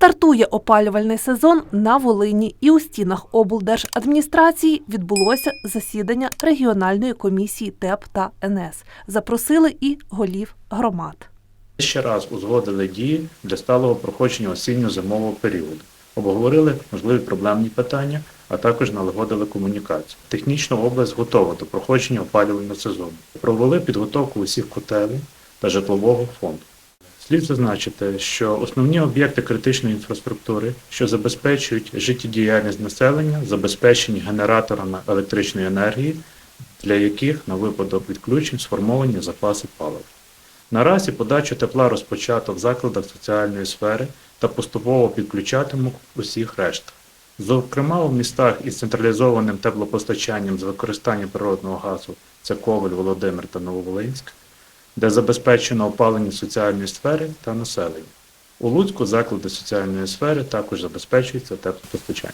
Стартує опалювальний сезон на Волині, і у стінах облдержадміністрації відбулося засідання регіональної комісії ТЕП та НС. Запросили і голів громад. Ще раз узгодили дії для сталого проходження осінньо-зимового періоду. Обговорили можливі проблемні питання, а також налагодили комунікацію. Технічна область готова до проходження опалювального сезону. Провели підготовку усіх котелень та житлового фонду. Слід зазначити, що основні об'єкти критичної інфраструктури, що забезпечують життєдіяльність населення, забезпечені генераторами електричної енергії, для яких на випадок відключень сформовані запаси палива. Наразі подачу тепла розпочато в закладах соціальної сфери та поступово підключатимуть усіх решта. Зокрема, у містах із централізованим теплопостачанням з використанням природного газу це Коваль, Володимир та Нововолинськ, де забезпечено опалення соціальної сфери та населення. У Луцьку заклади соціальної сфери також забезпечуються теплопостачанням.